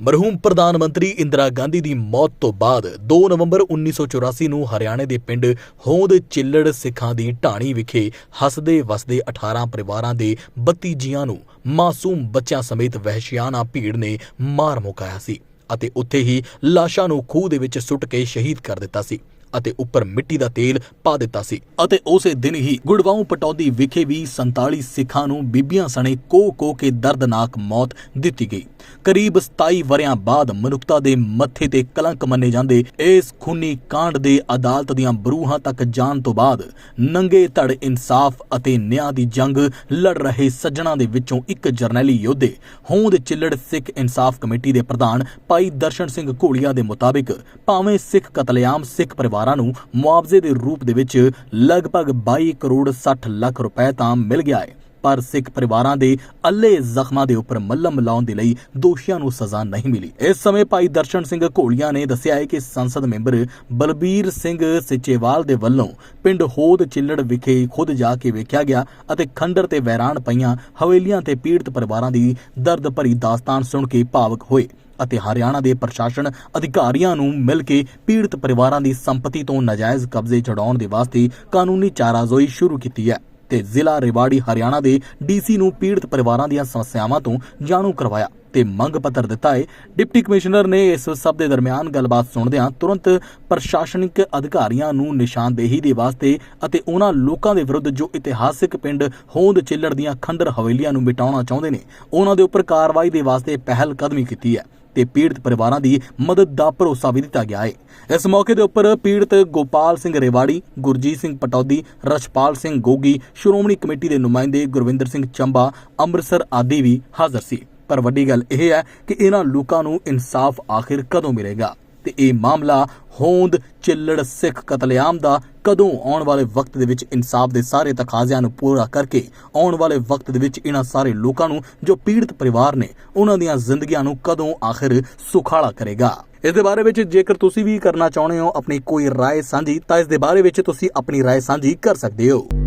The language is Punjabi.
ਮਰਹੂਮ ਪ੍ਰਧਾਨ ਮੰਤਰੀ ਇੰਦਰਾ ਗਾਂਧੀ ਦੀ ਮੌਤ ਤੋਂ ਬਾਅਦ 2 ਨਵੰਬਰ 1984 ਨੂੰ ਹਰਿਆਣੇ ਦੇ ਪਿੰਡ ਹੋਂਦ ਚਿੱਲੜ ਸਿੱਖਾਂ ਦੀ ਢਾਣੀ ਵਿਖੇ ਹੱਸਦੇ ਵਸਦੇ 18 ਪਰਿਵਾਰਾਂ ਦੇ 32 ਜੀਆਂ ਨੂੰ ਮਾਸੂਮ ਬੱਚਿਆਂ ਸਮੇਤ ਵਹਿਸ਼ਿਆਨਾ ਭੀੜ ਨੇ ਮਾਰ ਮੁਕਾਇਆ ਸੀ ਅਤੇ ਉੱਥੇ ਹੀ ਲਾਸ਼ਾਂ ਨੂੰ ਖੂਹ ਦੇ ਵਿੱਚ ਸੁੱਟ ਕੇ ਸ਼ਹੀਦ ਕਰ ਦਿੱਤਾ ਸੀ। ਅਤੇ ਉੱਪਰ ਮਿੱਟੀ ਦਾ ਤੇਲ ਪਾ ਦਿੱਤਾ ਸੀ ਅਤੇ ਉਸੇ ਦਿਨ ਹੀ ਗੁੜਵਾਉਂ ਪਟੌਦੀ ਵਿਖੇ ਵੀ 47 ਸਿੱਖਾਂ ਨੂੰ ਬੀਬੀਆਂ ਸਣੇ ਕੋ ਕੋ ਕੇ ਦਰਦਨਾਕ ਮੌਤ ਦਿੱਤੀ ਗਈ। ਕਰੀਬ 27 ਵਰਿਆਂ ਬਾਅਦ ਮਨੁੱਖਤਾ ਦੇ ਮੱਥੇ ਤੇ ਕਲੰਕ ਮੰਨੇ ਜਾਂਦੇ ਇਸ ਖੂਨੀ ਕਾਂਡ ਦੇ ਅਦਾਲਤ ਦੀਆਂ ਬਰੂਹਾਂ ਤੱਕ ਜਾਣ ਤੋਂ ਬਾਅਦ ਨੰਗੇ ਧੜ ਇਨਸਾਫ ਅਤੇ ਨਿਆਂ ਦੀ ਜੰਗ ਲੜ ਰਹੇ ਸੱਜਣਾ ਦੇ ਵਿੱਚੋਂ ਇੱਕ ਜਰਨੈਲੀ ਯੋਧੇ, ਹੋਂਦ ਚਿੱਲੜ ਸਿੱਖ ਇਨਸਾਫ ਕਮੇਟੀ ਦੇ ਪ੍ਰਧਾਨ ਭਾਈ ਦਰਸ਼ਨ ਸਿੰਘ ਘੋੜੀਆ ਦੇ ਮੁਤਾਬਿਕ ਭਾਵੇਂ ਸਿੱਖ ਕਤਲੇਆਮ ਸਿੱਖ ਪਰਿਵਾਰ ਪਰਿਵਾਰਾਂ ਨੂੰ ਮੁਆਵਜ਼ੇ ਦੇ ਰੂਪ ਦੇ ਵਿੱਚ ਲਗਭਗ 22 ਕਰੋੜ 60 ਲੱਖ ਰੁਪਏ ਤਾਂ ਮਿਲ ਗਿਆ ਹੈ। ਪਰ ਸਿੱਖ ਪਰਿਵਾਰਾਂ ਦੇ ਅੱਲੇ ਜ਼ਖਮਾਂ ਦੇ ਉੱਪਰ ਮੱਲਮ ਲਾਉਣ ਦੇ ਲਈ ਦੋਸ਼ੀਆਂ ਨੂੰ ਸਜ਼ਾ ਨਹੀਂ ਮਿਲੀ। ਇਸ ਸਮੇਂ ਭਾਈ ਦਰਸ਼ਨ ਸਿੰਘ ਘੋਲੀਆਂ ਨੇ ਦੱਸਿਆ ਹੈ ਕਿ ਸੰਸਦ ਮੈਂਬਰ ਬਲਬੀਰ ਸਿੰਘ ਸਿਚੇਵਾਲ ਦੇ ਵੱਲੋਂ ਪਿੰਡ ਹੋਦ ਚਿੱਲੜ ਵਿਖੇ ਖੁਦ ਜਾ ਕੇ ਵੇਖਿਆ ਗਿਆ ਅਤੇ ਖੰਡਰ ਤੇ ਵੈਰਾਨ ਪਈਆਂ ਹਵੇਲੀਆਂ ਤੇ ਪੀੜਤ ਪਰਿਵਾਰਾਂ ਦੀ ਦਰਦ ਭਰੀ ਦਾਸਤਾਨ ਸੁਣ ਕੇ ਭਾਵਕ ਹੋਏ। ਅਤੇ ਹਰਿਆਣਾ ਦੇ ਪ੍ਰਸ਼ਾਸਨ ਅਧਿਕਾਰੀਆਂ ਨੂੰ ਮਿਲ ਕੇ ਪੀੜਤ ਪਰਿਵਾਰਾਂ ਦੀ ਸੰਪਤੀ ਤੋਂ ਨਾਜਾਇਜ਼ ਕਬਜ਼ੇ ਛਡਾਉਣ ਦੇ ਵਾਸਤੇ ਕਾਨੂੰਨੀ ਚਾਰਾਜ਼ੋਈ ਸ਼ੁਰੂ ਕੀਤੀ ਹੈ ਤੇ ਜ਼ਿਲ੍ਹਾ ਰੇਵਾੜੀ ਹਰਿਆਣਾ ਦੇ ਡੀਸੀ ਨੂੰ ਪੀੜਤ ਪਰਿਵਾਰਾਂ ਦੀਆਂ ਸਮੱਸਿਆਵਾਂ ਤੋਂ ਜਾਣੂ ਕਰਵਾਇਆ ਤੇ ਮੰਗ ਪੱਤਰ ਦਿੱਤਾ ਹੈ। ਡਿਪਟੀ ਕਮਿਸ਼ਨਰ ਨੇ ਇਸ ਸਭ ਦੇ ਦਰਮਿਆਨ ਗੱਲਬਾਤ ਸੁਣਦਿਆਂ ਤੁਰੰਤ ਪ੍ਰਸ਼ਾਸਨਿਕ ਅਧਿਕਾਰੀਆਂ ਨੂੰ ਨਿਸ਼ਾਨਦੇਹੀ ਦੇ ਵਾਸਤੇ ਅਤੇ ਉਹਨਾਂ ਲੋਕਾਂ ਦੇ ਵਿਰੁੱਧ ਜੋ ਇਤਿਹਾਸਿਕ ਪਿੰਡ ਹੋਂਦ ਚਿੱਲੜ ਦੀਆਂ ਖੰਡਰ ਹਵੇਲੀਆਂ ਨੂੰ ਮਿਟਾਉਣਾ ਚਾਹੁੰਦੇ ਨੇ, ਉਹਨਾਂ ਦੇ ਉੱਪਰ ਕਾਰਵਾਈ ਦੇ ਵਾਸਤੇ ਪਹਿਲ ਕਦਮੀ ਕੀਤੀ ਹੈ। ਤੇ ਪੀੜਤ ਪਰਿਵਾਰਾਂ ਦੀ ਮਦਦ ਦਾ ਭਰੋਸਾ ਵੀ ਦਿੱਤਾ ਗਿਆ ਹੈ। ਇਸ ਮੌਕੇ ਦੇ ਉੱਪਰ ਪੀੜਤ ਗੋਪਾਲ ਸਿੰਘ ਰੇਵਾੜੀ, ਗੁਰਜੀਤ ਸਿੰਘ ਪਟੌਦੀ, ਰਛਪਾਲ ਸਿੰਘ ਗੋਗੀ, ਸ਼੍ਰੋਮਣੀ ਕਮੇਟੀ ਦੇ ਨੁਮਾਇੰਦੇ ਗੁਰਵਿੰਦਰ ਸਿੰਘ ਚੰਬਾ, ਅੰਮ੍ਰਿਤਸਰ ਆਦਿ ਵੀ ਹਾਜ਼ਰ ਸੀ। ਪਰ ਵੱਡੀ ਗੱਲ ਇਹ ਹੈ ਕਿ ਇਹਨਾਂ ਲੋਕਾਂ ਨੂੰ ਇਨਸਾਫ ਆਖਿਰ ਕਦੋਂ ਮਿਲੇਗਾ? ਤੇ ਇਹ ਮਾਮਲਾ ਹੋਂਦ ਚਿੱਲੜ ਸਿੱਖ ਕਤਲੇਆਮ ਦਾ ਕਦੋਂ ਆਉਣ ਵਾਲੇ ਵਕਤ ਦੇ ਵਿੱਚ ਇਨਸਾਫ ਦੇ ਸਾਰੇ ਤਕਾਜ਼ਿਆਂ ਨੂੰ ਪੂਰਾ ਕਰਕੇ ਆਉਣ ਵਾਲੇ ਵਕਤ ਦੇ ਵਿੱਚ ਇਹਨਾਂ ਸਾਰੇ ਲੋਕਾਂ ਨੂੰ ਜੋ ਪੀੜਤ ਪਰਿਵਾਰ ਨੇ ਉਹਨਾਂ ਦੀਆਂ ਜ਼ਿੰਦਗੀਆਂ ਨੂੰ ਕਦੋਂ ਆਖਿਰ ਸੁਖਾਲਾ ਕਰੇਗਾ ਇਸ ਦੇ ਬਾਰੇ ਵਿੱਚ ਜੇਕਰ ਤੁਸੀਂ ਵੀ ਕਰਨਾ ਚਾਹੁੰਦੇ ਹੋ ਆਪਣੀ ਕੋਈ رائے ਸਾਂਝੀ ਤਾਂ ਇਸ ਦੇ ਬਾਰੇ ਵਿੱਚ ਤੁਸੀਂ ਆਪਣੀ رائے ਸਾਂਝੀ ਕਰ ਸਕਦੇ ਹੋ